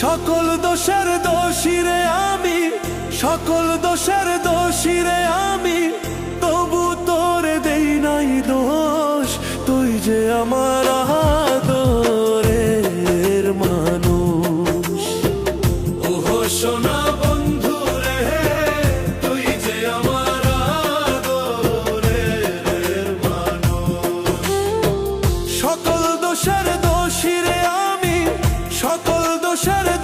সকল দোষের দোষীরে আমি সকল দোষের দোষীরে আমি। তবু তোরে দেই নাই দোষ তুই যে আমার আদরের মানুষ। ওহো সোনা বন্ধু রে তুই যে আমার আদরের মানুষ। সকল দোষের দোষীরে আমি সকল দোষের দোষীরে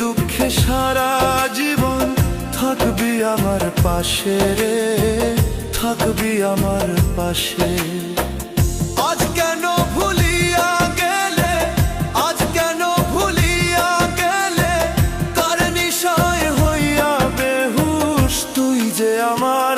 দুঃখে সারা জীবন থাকবি আমার পাশে রে, থাকবি আমার পাশে। আজ কেন ভুলিয়া গেলে, আজ কেন ভুলিয়া গেলে? কার নিশয় হইয়া বেহুশ তুই যে আমার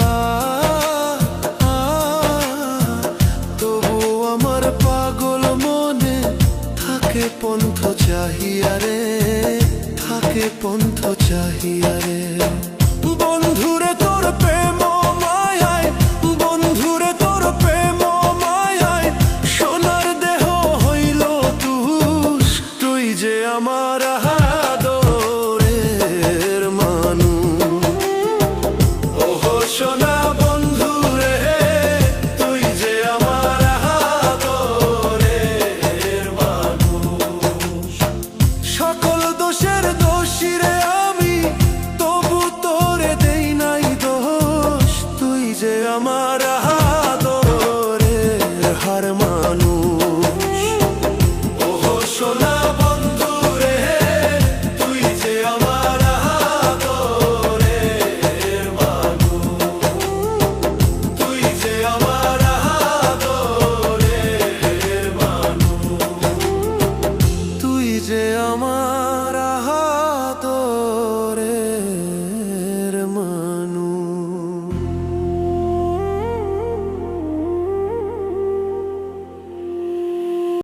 পন্থ চাহিয়া রে থাকে পন্থ চাহিয়া রে। বন্ধুরে তোর প্রেম